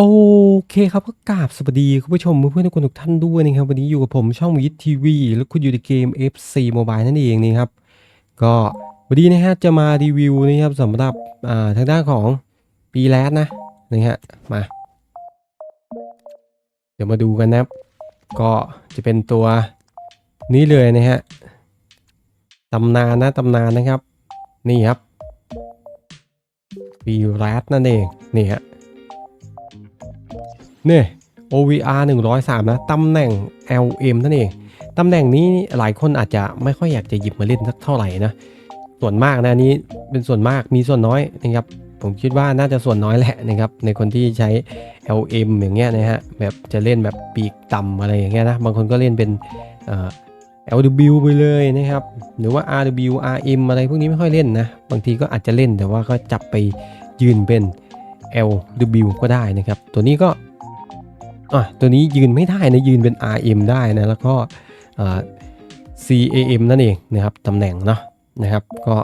โอเคครับ ก็กราบสวัสดีคุณผู้ชมเพื่อนๆทุกคนทุกท่านด้วยนะครับ วันนี้อยู่กับผมช่องวิททีวีแล้วคุณอยู่ในเกม FC Mobile นั่นเองนี่ครับ ก็วันนี้นะฮะจะมารีวิวนะครับสำหรับอ่าทางด้านของปีแรดนะนะฮะมา เดี๋ยวมาดูกันนะครับ ก็จะเป็นตัวนี้เลยนะฮะตำนานนะตำนานนะครับ นี่ครับปีแรดนั่นเองนี่ฮะ เนี่ย OVR 103 นะ ตำแหน่ง LM นั่นเอง ตำแหน่งนี้หลายคนอาจจะไม่ค่อยอยากจะหยิบมาเล่นสักเท่าไหร่นะ ส่วนมากนะนี้เป็นส่วนมากมีส่วนน้อยนะครับ ผมคิดว่าน่าจะส่วนน้อยแหละนะครับ ในคนที่ใช้ LM อย่างเงี้ยนะฮะ แบบจะเล่นแบบปีกต่ำอะไรอย่างเงี้ยนะ บางคนก็เล่นเป็น LW ไปเลยนะครับ หรือว่า RW RM อะไรพวกนี้ไม่ค่อยเล่นนะ บางทีก็อาจจะเล่นแต่ว่าก็จับไปยืนเป็น LW ก็ได้นะครับ ตัวนี้ก็ อะตัวนี้ยืนไม่ได้นะยืนเป็น RM ได้นะแล้วก็ CAM นั่นเองนะครับตำแหน่งเนาะนะครับ ก็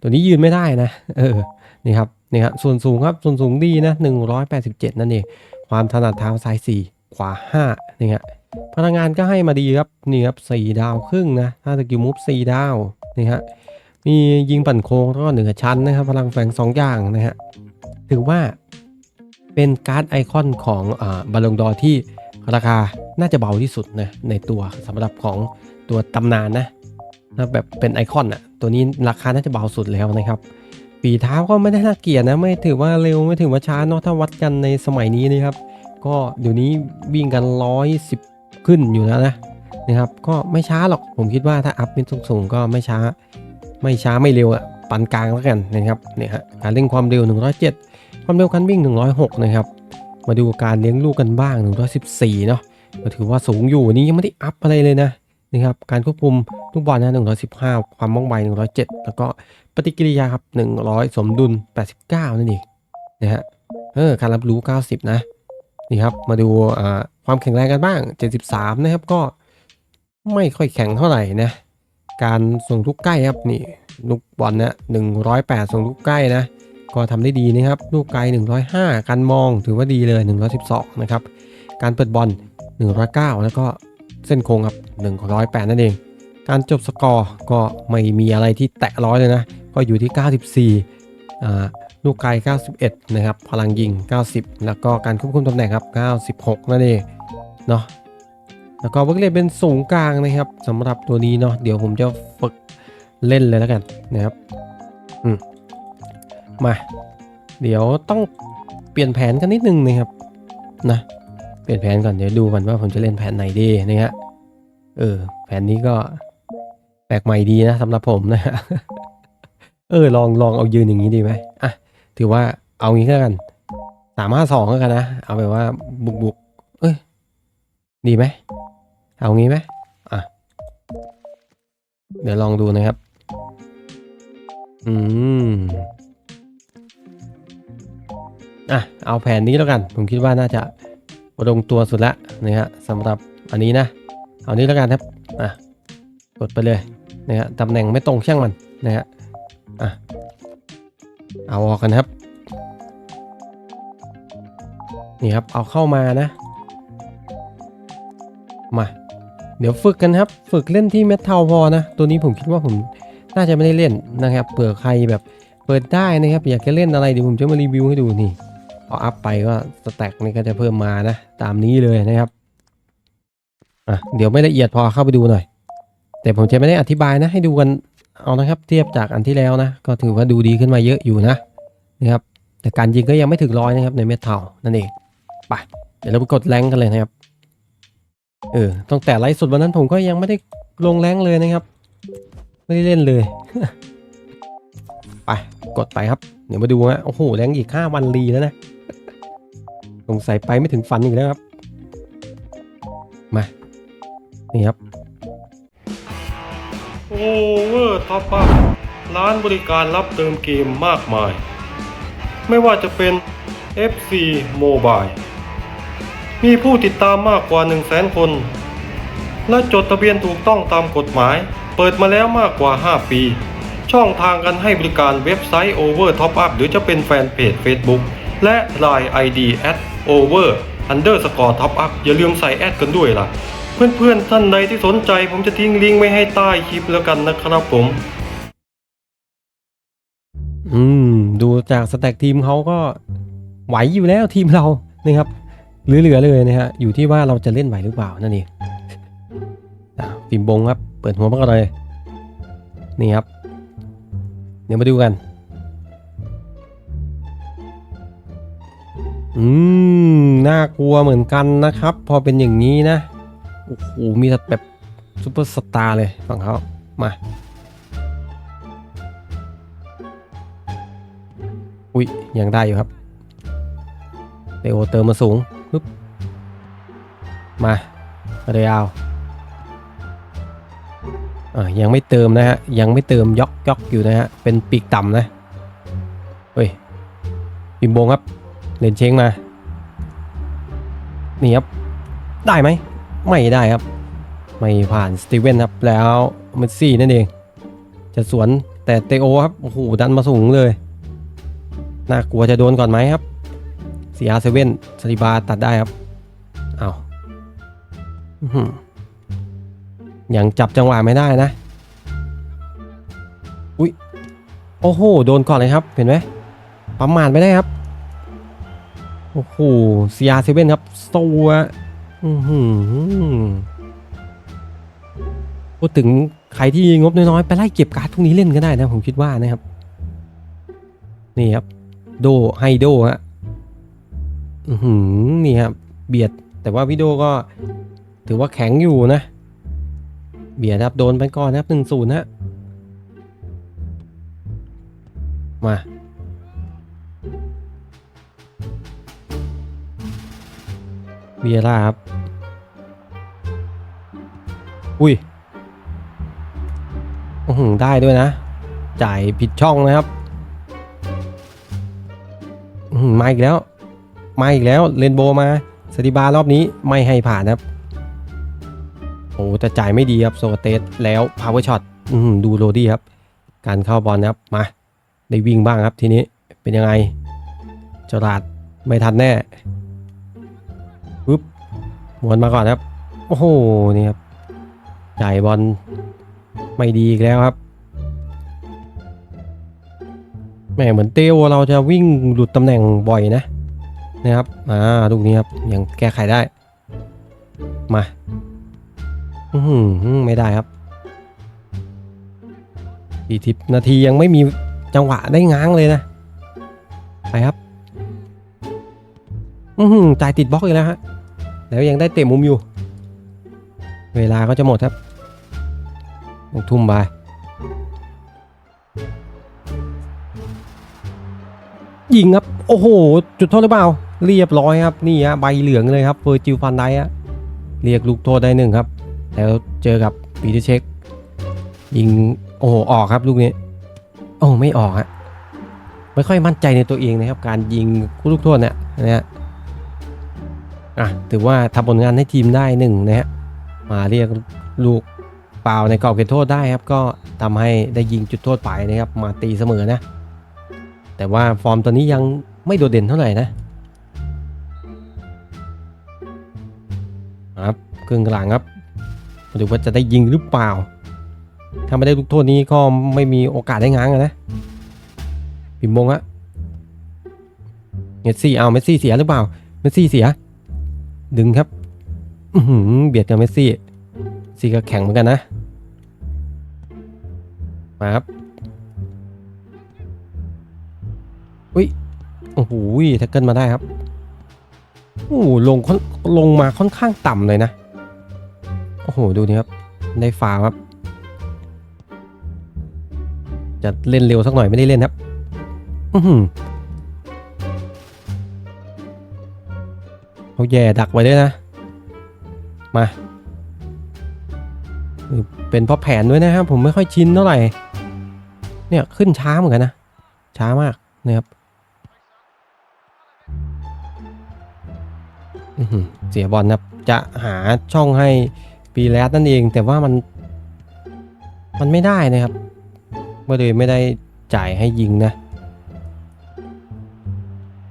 ตัวนี้ยืนไม่ได้นะเออนี่ครับนี่ครับส่วนสูงครับส่วนสูงดีนะ187 นั่นเองความถนัดเท้าซ้าย 4 ขวา 5 นี่ฮะพลังงานก็ให้มาดีครับนี่ครับ4ดาวครึ่งนะถ้าสกิลมูฟ4ดาวนี่ฮะมียิงปั่นโค้งแล้วก็เหนือชั้นนะครับ พลังแฝงสองอย่างนะฮะถือว่า เป็นการ์ดไอคอนของบอลงดอที่ราคาน่าจะเบาที่สุดนะในตัวสำหรับของตัวตำนานนะถ้าแบบเป็นไอคอนอะตัวนี้ราคาน่าจะเบาสุดแล้วนะครับฝีเท้าก็ไม่ได้น่าเกลียดนะไม่ถือว่าเร็วไม่ถือว่าช้าเนาะถ้าวัดกันในสมัยนี้นะครับ ก็เดี๋ยวนี้วิ่งกัน110ขึ้นอยู่แล้วนะนะครับก็ไม่ช้าหรอกผมคิดว่าถ้าอัพมิดสูงๆก็ไม่ช้า ไม่ช้าไม่เร็วอะปานกลางแล้วกันนะครับเนี่ยฮะการเร่งความเร็ว 107 ความเร็วคันวิ่ง 106 นะครับ มาดูการเลี้ยงลูกกันบ้าง 114 เนาะก็ถือว่าสูงอยู่อันนี้ยังไม่ได้อัพอะไรเลยนะนะครับ การควบคุมลูกบอลนะ 115 ความว่องไว 107 แล้วก็ปฏิกิริยาครับ 100 สมดุล 89 นั่นเองนะฮะ เออ การรับรู้ 90 นะ นี่ครับ มาดูอ่าความแข็งแรงกันบ้าง 73 นะครับ ก็ไม่ค่อยแข็งเท่าไหร่นะ การส่งลูกใกล้ครับนี่ลูกบอลนะ108 ส่งลูกใกล้นะ ก็ทำได้ดีนะครับ ลูกไกล 105 การมองถือว่าดีเลย 112 นะครับ การเปิดบอล 109 แล้วก็เส้นโค้งครับ 108 นั่นเอง การจบสกอร์ก็ไม่มีอะไรที่แตะร้อยเลยนะ ก็อยู่ที่ 94อ่าลูกไกล 91 นะครับ พลังยิง 90 แล้วก็การควบคุมตำแหน่งครับ 96 นั่นเองเนาะ แล้วก็เวิร์กเลนเป็นสูงกลางนะครับสำหรับตัวนี้เนาะ เดี๋ยวผมจะฝึกเล่นเลยแล้วกันนะครับ อืม มา เดี๋ยวต้องเปลี่ยนแผนกันนิดนึงนะครับนะเปลี่ยนแผนก่อนเดี๋ยวดูกันว่าผมจะเล่นแผนไหนดีนะฮะเออ แผนนี้ก็แปลกใหม่ดีนะสำหรับผมนะฮะเออลองลองเอายืนอย่างนี้ดีไหมอะถือว่าเอางี้ก็กันสามห้าสองก็กันนะเอาแบบว่าบุกบุกเอ้ยดีไหมเอางี้ไหมอะเดี๋ยวลองดูนะครับ อืม อะเอาแผนนี้แล้วกัน ผมคิดว่าน่าจะลงตัวสุดละนะฮะสำหรับอันนี้นะ เอานี้แล้วกันครับอะกดไปเลยนะฮะตำแหน่งไม่ตรงช่างมันนะฮะอะเอาออกกันครับนี่ครับเอาเข้ามานะ มา เดี๋ยวฝึกกันครับ ฝึกเล่นที่เมทัลพอนะ ตัวนี้ผมคิดว่าผมน่าจะไม่ได้เล่นนะครับเผื่อใครแบบเปิดได้นะครับ อยากจะเล่นอะไรเดี๋ยวผมจะมารีวิวให้ดูนี่ พออัพไปก็สแต็กนี่ก็จะเพิ่มมานะ ตามนี้เลยนะครับอะเดี๋ยวไม่ละเอียดพอเข้าไปดูหน่อย แต่ผมจะไม่ได้อธิบายนะ ให้ดูกันเอานะครับ เทียบจากอันที่แล้วนะ ก็ถือว่าดูดีขึ้นมาเยอะอยู่นะนะครับ แต่การยิงก็ยังไม่ถึงร้อยนะครับในเมทัลนั่นเองไปเดี๋ยวเราไปกดแรงกันเลยนะครับเออตั้งแต่ไลฟ์สดวันนั้นผมก็ยังไม่ได้ลงแรงเลยนะครับ ไม่ได้เล่นเลยไปกดไปครับ เดี๋ยวมาดูฮะโอ้โหแรงอีก 5 วันรีแล้วนะ สงสัยไปไม่ถึงฟันอีกแล้วครับ มา นี่ครับ โอเวอร์ท็อปอัพร้านบริการรับเติมเกมมากมาย ไม่ว่าจะเป็น FC Mobile มีผู้ติดตามมากกว่า 1 0 0 0 0แสนคน และจดทะเบียนถูกต้องตามกฎหมาย เปิดมาแล้วมากกว่า 5 ปี ช่องทางการให้บริการเว็บไซต์ Over Top Up หรือจะเป็นแฟนเพจ Facebook และ Line ID at over underscore top up อย่าลืมใส่แอดกันด้วยล่ะ เพื่อนๆท่านใดที่สนใจผมจะทิ้งลิงก์ไว้ให้ใต้คลิปแล้วกันนะครับผม อืม ดูจากสแต็กทีมเขาก็ไหวอยู่แล้วทีมเรานะครับเหลือๆเลยนะฮะอยู่ที่ว่าเราจะเล่นไหวหรือเปล่านั่นเองฟิมบงครับ เปิดหัวมาก็เลย นี่ครับ เดี๋ยวมาดูกัน อืม น่ากลัวเหมือนกันนะครับ พอเป็นอย่างนี้นะโอ้โหมีแบบซุปเปอร์สตาร์เลยฝั่งเขามาอุ้ยยังได้อยู่ครับเดโอเติมมาสูงปึ๊บมาเรียวอ่ายังไม่เติมนะฮะ ยังไม่เติมยอกยอกอยู่นะฮะ เป็นปีกต่ำนะ เฮ้ยปิมบงครับ เลนเชงมา นี่ครับ ได้ไหม ไม่ได้ครับ ไม่ผ่านสตีเวนครับ แล้วเมสซี่นั่นเอง จะสวนแต่เตโอครับ โอ้โห ดันมาสูงเลย น่ากลัวจะโดนก่อนไหมครับ CR7 สลิบาตัดได้ครับเอาอื้อหือยังจับจังหวะไม่ได้นะ อุ้ยโอ้โห โดนก่อนเลยครับ เห็นไหมปั๊มมานไม่ได้ครับ โอ้โห CR7 ครับตัวอือหือพูดถึงใครที่งบน้อยๆ ไปไล่เก็บการ์ดพวกนี้เล่นก็ได้นะ ผมคิดว่านะครับ นี่ครับ โดไฮโดฮะอือหือนี่ครับ เบียด แต่ว่าวิโดก็ ถือว่าแข็งอยู่นะ เบียดครับ โดนไปก่อนนะครับหนึ่งศูนย์ฮะมา เบียร่าครับ อุ้ยอือได้ด้วยนะ จ่ายผิดช่องนะครับอือมาอีกแล้ว มาอีกแล้วเรนโบมาสติบารอบนี้ไม่ให้ผ่านครับโอ้แต่จ่ายไม่ดีครับโซเตสแล้วพาวเวอร์ช็อตดูโรดี้ครับ การเข้าบอลนะครับมาได้วิ่งบ้างครับทีนี้เป็นยังไงจราดไม่ทันแน่ มวนมาก่อนครับ โอ้โห นี่ครับจ่ายบอลไม่ดีอีกแล้วครับแหมเหมือนเตียวเราจะวิ่งหลุดตำแหน่งบ่อยนะนะครับ อ่าลูกนี้ครับยังแก้ไขได้ มาอือหือไม่ได้ครับสี่ทิปนาทียังไม่มีจังหวะได้ง้างเลยนะ ไปครับ อือหือจ่ายติดบล็อกอีกแล้วฮะ แล้วยังได้เตะมุมอยู่ เวลาก็จะหมดครับลงทุ่มไปยิงครับ โอ้โห จุดโทษหรือเปล่า เรียบร้อยครับ นี่ฮะใบเหลืองเลยครับเฟอร์จิลฟันไดอะเรียกลูกโทษได้หนึ่งครับ แล้วเจอกับปีเตอร์เช็ค ยิง โอ้โห ออกครับลูกนี้ โอ้ไม่ออกฮะไม่ค่อยมั่นใจในตัวเองนะครับ การยิงลูกโทษเนี่ยนะฮะ อะถือว่าทำผลงานให้ทีมได้หนึ่งนะฮะมาเรียกลูกเปล่าในกรอบเขตโทษได้ครับ ก็ทำให้ได้ยิงจุดโทษไปนะครับ มาตีเสมอนะ แต่ว่าฟอร์มตอนนี้ยังไม่โดดเด่นเท่าไหร่นะครับครึ่งกลางครับมาดูว่าจะได้ยิงหรือเปล่า ถ้าไม่ได้ลูกโทษนี้ก็ไม่มีโอกาสได้ง้างนะปิมมงอะเมสซี่เอาเมสซี่เสียหรือเปล่าเมสซี่เสีย ดึงครับเบียดกับเมสซี่ซี่ก็แข็งเหมือนกันนะ มาครับ อุ้ย โอ้โหแท็กเกิลมาได้ครับ โอ้โหลงลงมาค่อนข้างต่ำเลยนะ โอ้โห ดูนี่ครับ ได้ฟาวครับ จะเล่นเร็วสักหน่อยไม่ได้เล่นครับ อือ หือเขาแย่ดักไว้ด้วยนะ มา เป็นเพราะแผนด้วยนะครับ ผมไม่ค่อยชินเท่าไหร่ เนี่ยขึ้นช้าเหมือนกันนะ ช้ามากนะครับเสียบอลนะจะหาช่องให้ปีแรดนั่นเอง แต่ว่ามัน มันไม่ได้นะครับก็เลยไม่ได้จ่ายให้ยิงนะ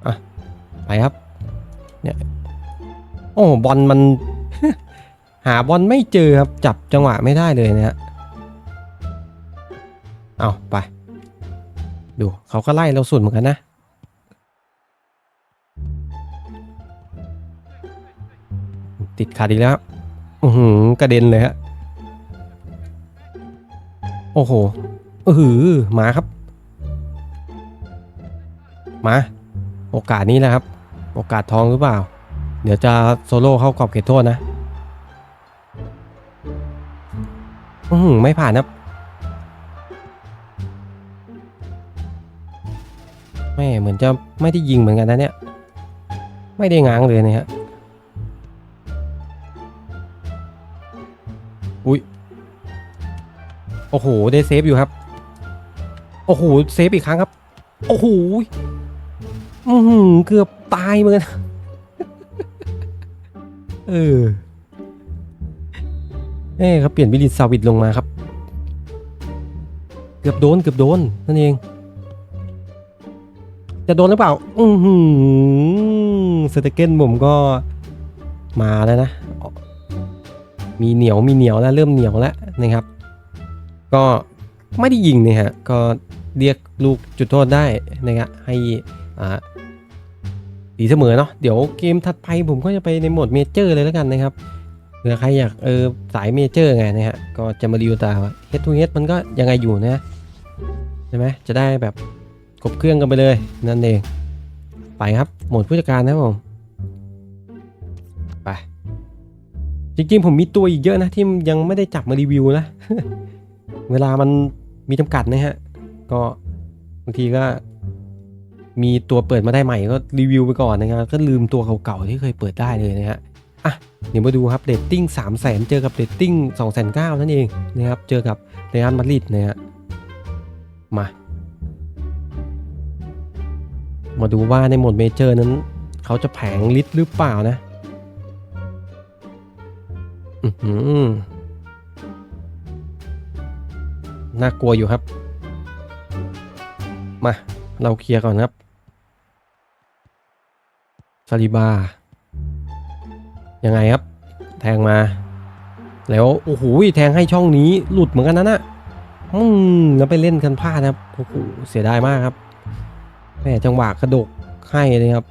อะ ไปครับ อ้บอลมัน หาบอลไม่เจอครับ จับจังหวะไม่ได้เลยนะฮะเอาไป ดูเขาก็ไล่เราสุดเหมือนกันนะ ติดขัดอีกแล้วอือหือกระเด็นเลยฮะโอ้โหอือหือมาครับ มา โอกาสนี้แหละครับ โอกาสทองหรือเปล่า เดี๋ยวจะโซโล่เข้ากรอบเขตโทษนะ อือหือไม่ผ่านครับแม่เหมือนจะไม่ได้ยิงเหมือนกันนะเนี่ย ไม่ได้ง้างเลยนะฮะ อุ้ย โอ้โห ได้เซฟอยู่ครับ โอ้โห เซฟอีกครั้งครับ โอ้โห อือหือเกือบตายเหมือนกัน เออเอ้เขาเปลี่ยนวิลิตซาวิดลงมาครับ เกือบโดนเกือบโดนนั่นเอง จะโดนหรือเปล่า อือหือสเตเกนผมก็มาแล้วนะ มีเหนียวมีเหนียวแล้วเริ่มเหนียวแล้วนะครับ ก็ไม่ได้ยิงนี่ยฮะก็เรียกลูกจุดโทษได้นะครับให้อ่า ตีเสมอเนาะเดี๋ยวเกมถัดไปผมก็จะไปในโหมดเมเจอร์เลยแล้วกันนะครับเผื่อใครอยากเออสายเมเจอร์ไงนะฮะก็จะมารีวิวตาว่าเฮดทูเฮดมันก็ยังไงอยู่นะใช่ไหมจะได้แบบกบเครื่องกันไปเลยนั่นเองไปครับโหมดผู้จัดการนะครับผมไปจริงๆผมมีตัวอีกเยอะนะที่ยังไม่ได้จับมารีวิวนะ เวลามันมีจำกัดนะฮะก็บางทีก็ มีตัวเปิดมาได้ใหม่ก็รีวิวไปก่อนนะครับก็ลืมตัวเก่าๆที่เคยเปิดได้เลยนะฮะอะเดี๋ยวมาดูครับเรตติ้ง3 0 0 0 0 0 เจอกับเรตติ้ง2 9 0 0 0นั่นเองนะครับเจอกับเรอัลมาดริดนะฮะมา มาดูว่าในโหมดเมเจอร์นั้น เขาจะแผงลิตรหรือเปล่านะอื้อหือน่ากลัวอยู่ครับ มา เราเคลียร์ก่อนครับซาลิบา ยังไงครับ แทงมา แล้ว โอ้โหแทงให้ช่องนี้หลุดเหมือนกันนะน่ะอืมแล้วไปเล่นกันพลาดนะครับโอ้โหเสียดายมากครับแม่จังหวะกระดกให้เลยครับ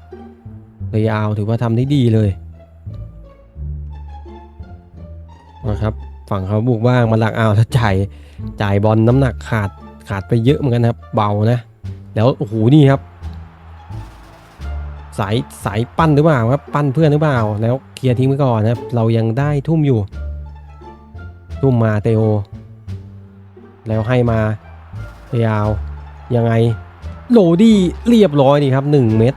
เลยยาวถือว่าทำได้ดีเลยนะครับ ฝั่งเขาบุกบ้างมาหลักเอาแล้วจ่ายจ่ายบอลน้ำหนักขาดขาดไปเยอะเหมือนกันครับ เบานะ แล้วโอ้โหนี่ครับ สายสายปั้นหรือเปล่าครับ ปั้นเพื่อนหรือเปล่า แล้วเคลียร์ทิ้งไว้ก่อนนะครับ เรายังได้ทุ่มอยู่ ทุ่มมาเตโอ แล้วให้มาเยาวยังไงโหลดี้เรียบร้อยนี่ครับ 1 เม็ด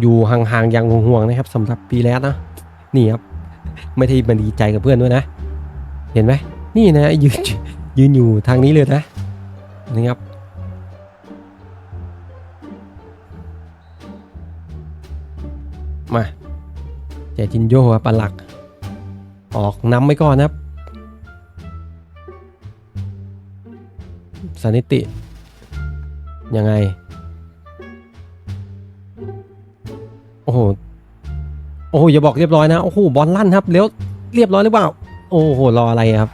อยู่ห่างๆอย่างห่วงๆนะครับสำหรับปีแรกนะนี่ครับ ไม่ได้มาดีใจกับเพื่อนด้วยนะ เห็นไหมนี่นะยืน ยืนอยู่ทางนี้เลยนะนี่ครับมาเจจินโยครับปันหลัก ออกนำไว้ก่อนนะครับสนิติ ยังไง โอ้โห โอ้โหอย่าบอกเรียบร้อยนะ โอ้โห บอลลั่นครับ เลี้ยวเรียบร้อยหรือเปล่า โอ้โห รออะไรครับ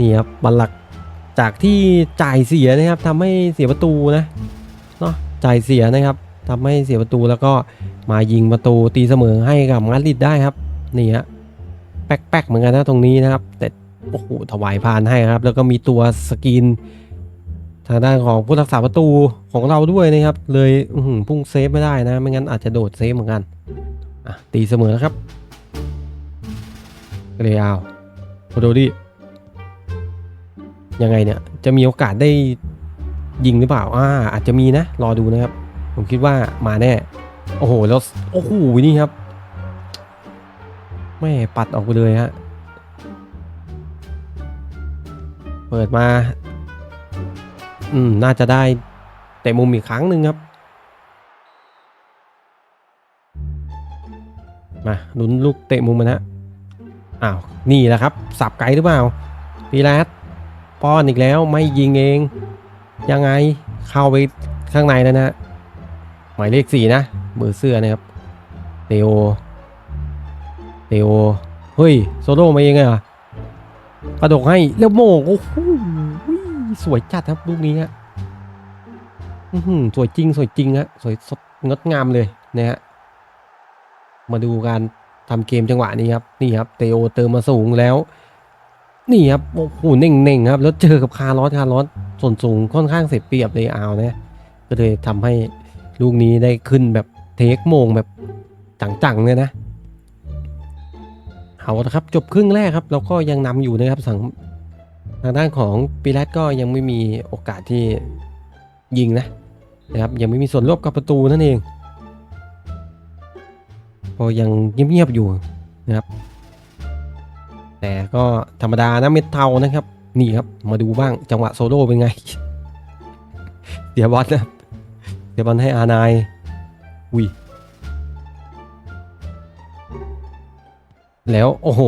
นี่ครับบอลหลักจากที่จ่ายเสียนะครับทำให้เสียประตูนะเนาะจ่ายเสียนะครับทำให้เสียประตูแล้วก็มายิงประตูตีเสมอให้กับมาดริดได้ครับนี่ฮะแป๊กๆเหมือนกันนะตรงนี้นะครับ แต่โอ้โหถวายพานให้ครับ แล้วก็มีตัวสกรีนทางด้านของผู้รักษาประตูของเราด้วยนะครับ เลยพุ่งเซฟไม่ได้นะ ไม่งั้นอาจจะโดดเซฟเหมือนกันตีเสมอแล้วครับเรอัลโคโดดี้ ยังไงเนี่ยจะมีโอกาสได้ยิงหรือเปล่าอ่าอาจจะมีนะ รอดูนะครับ ผมคิดว่ามาแน่ โอ้โหแล้วโอ้โหนี่ครับแม่ปัดออกไปเลยฮะเปิดมา อืม น่าจะได้แต่มุมอีกครั้งหนึ่งครับ มาลุ้นลูกเตะมุมมันฮะอ้าว นี่แหละครับ สับไกลหรือเปล่าพีแรด ป้อนอีกแล้วไม่ยิงเอง ยังไงเข้าไปข้างในแล้วนะหมายเลขสี่นะเบอเสื้อนะครับเตโอเตโอเฮ้ยโซโล่มายังไงอะกระดกให้แล้วโมงโอ้โหสวยจัดครับลูกนี้ฮะอื้อหือสวยจริงสวยจริงฮะสวยสดงดงามเลยนะฮะมาดูการทำเกมจังหวะนี้ครับนี่ครับเตโอเติมมาสูงแล้ว นี่ครับโอ้โหเน่งๆครับ แล้วเจอกับคาร์ลอสคาร์ลอสส่วนสูงค่อนข้างเสียเปรียบเลยเอานะก็เลยทำให้ลูกนี้ได้ขึ้นแบบเทคโมงแบบจังๆเลยนะเอาละครับจบครึ่งแรกครับเราก็ยังนำอยู่นะครับสังทางด้านของปีแรตก็ยังไม่มีโอกาสที่ยิงนะนะครับยังไม่มีส่วนร่วมกับประตูนั่นเองก็ยังเงียบๆอยู่นะครับ แต่ก็ธรรมดานะเม็ดเทานะครับ นี่ครับมาดูบ้างจังหวะโซโล่เป็นไง เดี๋ยวบอลนะเดี๋ยวบอลให้อานายอุ้ยแล้วโอ้โห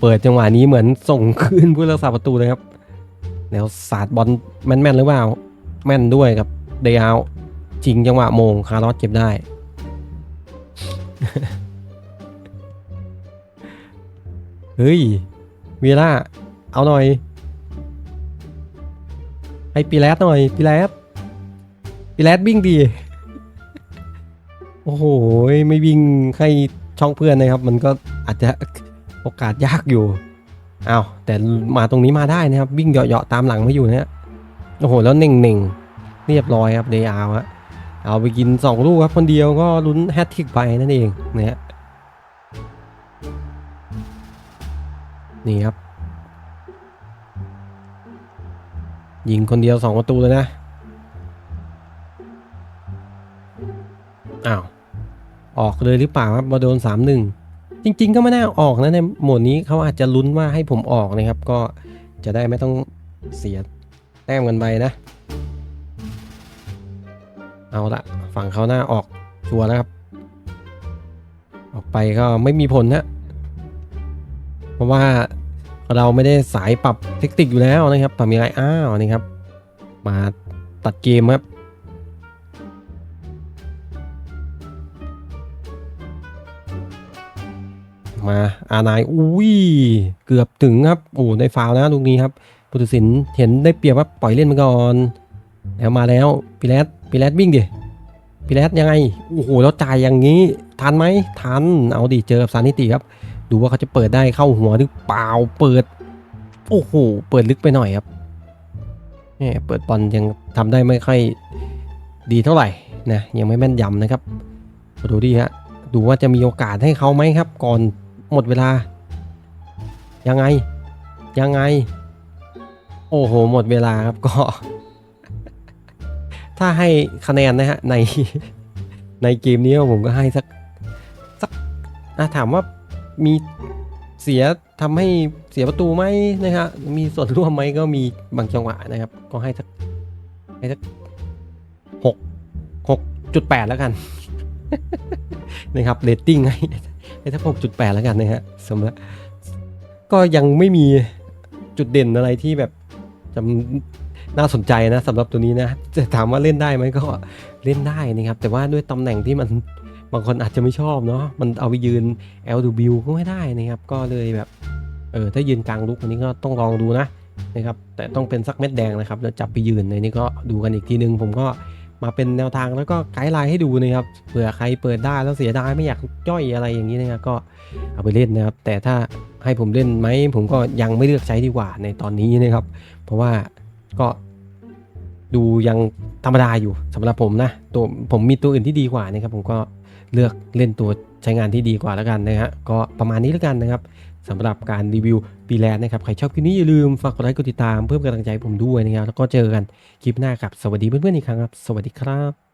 เปิดจังหวะนี้เหมือนส่งคืนผู้รักษาประตูเลยครับ แล้วสาดบอลแม่นๆหรือเปล่า แม่นด้วยครับเดยาวจริงจังหวะโมงคาร์ลอสเก็บได้ เฮ้ยเวล่าเอาหน่อยให้ปีแรดหน่อยปีแรดปีแรดวิ่งดี โอ้โหไม่วิ่งให้ช่องเพื่อนนะครับ มันก็อาจจะโอกาสยากอยู่อ้าวแต่มาตรงนี้มาได้นะครับ วิ่งเหาะๆตามหลังมาอยู่นะฮะโอ้โห แล้วเน่งๆเรียบร้อยครับเดยาวฮะเอาไปกิน 2 ลูกครับคนเดียวก็ลุ้นแฮตทริกไปนั่นเองนะฮะ นี่ครับ ยิงคนเดียวสองประตูเลยนะ อ้าว ออกเลยหรือเปล่าครับมาโดนสามหนึ่งจริง ๆ ก็ไม่น่าออกนะในโหมดนี้เขาอาจจะลุ้นว่าให้ผมออกนะครับ ก็จะได้ไม่ต้องเสียแต้มกันไปนะ เอาละฝั่งเขาหน้าออกชัวร์นะครับ ออกไปก็ไม่มีผลนะ เพราะว่าเราไม่ได้สายปรับเทคนิคอยู่แล้วนะครับปรับยังไงอ้าวนี่ครับ มาตัดเกมครับมาอานายอุ้ยเกือบถึงครับโอ้ได้ฟาวนะลูกนี้ครับปุถุสินเห็นได้เปรียบว่าปล่อยเล่นไปก่อน แล้วมาแล้วพีแรดพีแรดวิ่งดิพีแรดยังไงโอ้โหแล้วจ่ายอย่างนี้ทันไหมทันเอาดิเจอกับซานิติครับ ดูว่าเขาจะเปิดได้เข้าหัวหรือเปล่าเปิด โอ้โหเปิดลึกไปหน่อยครับแหมเปิดบอลยังทำได้ไม่ค่อยดีเท่าไหร่นะยังไม่แม่นยำนะครับดูดิฮะดูว่าจะมีโอกาสให้เขาไหมครับ ก่อนหมดเวลา ยังไงยังไง โอ้โห หมดเวลาครับก็ ถ้าให้คะแนนนะฮะในในเกมนี้ผมก็ให้สักสักถามว่า มีเสียทำให้เสียประตูไหมนะครับมีส่วนร่วมไหมก็มีบางจังหวะนะครับ ก็ให้สักให้สักหกหกจุดแปดแล้วกันนะครับเรตติ้งให้ให้สักหกจุดแปดแล้วกันนะฮะสำหรับก็ยังไม่มีจุดเด่นอะไรที่แบบจำน่าสนใจนะสำหรับตัวนี้นะจะถามว่าเล่นได้ไหมก็เล่นได้นะครับ แต่ว่าด้วยตำแหน่งที่มัน บางคนอาจจะไม่ชอบเนาะมันเอาไปยืน LW ก็ไม่ได้นะครับ ก็เลยแบบเออถ้ายืนกลางลุกอันนี้ก็ต้องลองดูนะนะครับแต่ต้องเป็นสักเม็ดแดงนะครับแล้วจับไปยืนในนี้ก็ดูกันอีกทีนึง ผมก็มาเป็นแนวทางแล้วก็ไกด์ไลน์ให้ดูนะครับเผื่อใครเปิดได้แล้วเสียดายไม่อยากย่อยอะไรอย่างนี้นะครับก็เอาไปเล่นนะครับ แต่ถ้าให้ผมเล่นไหมผมก็ยังไม่เลือกใช้ดีกว่าในตอนนี้นะครับ เพราะว่าก็ดูยังธรรมดาอยู่สำหรับผมนะตัวผมมีตัวอื่นที่ดีกว่านะครับผมก็ เลือกเล่นตัวใช้งานที่ดีกว่าแล้วกันนะฮะก็ประมาณนี้แล้วกันนะครับสำหรับการรีวิวปีแลนด์นะครับ ใครชอบคลิปนี้อย่าลืมฝากกดไลค์กดติดตามเพิ่มกำลังใจผมด้วยนะครับ แล้วก็เจอกันคลิปหน้าครับสวัสดีเพื่อนๆอีกครั้งครับ สวัสดีครับ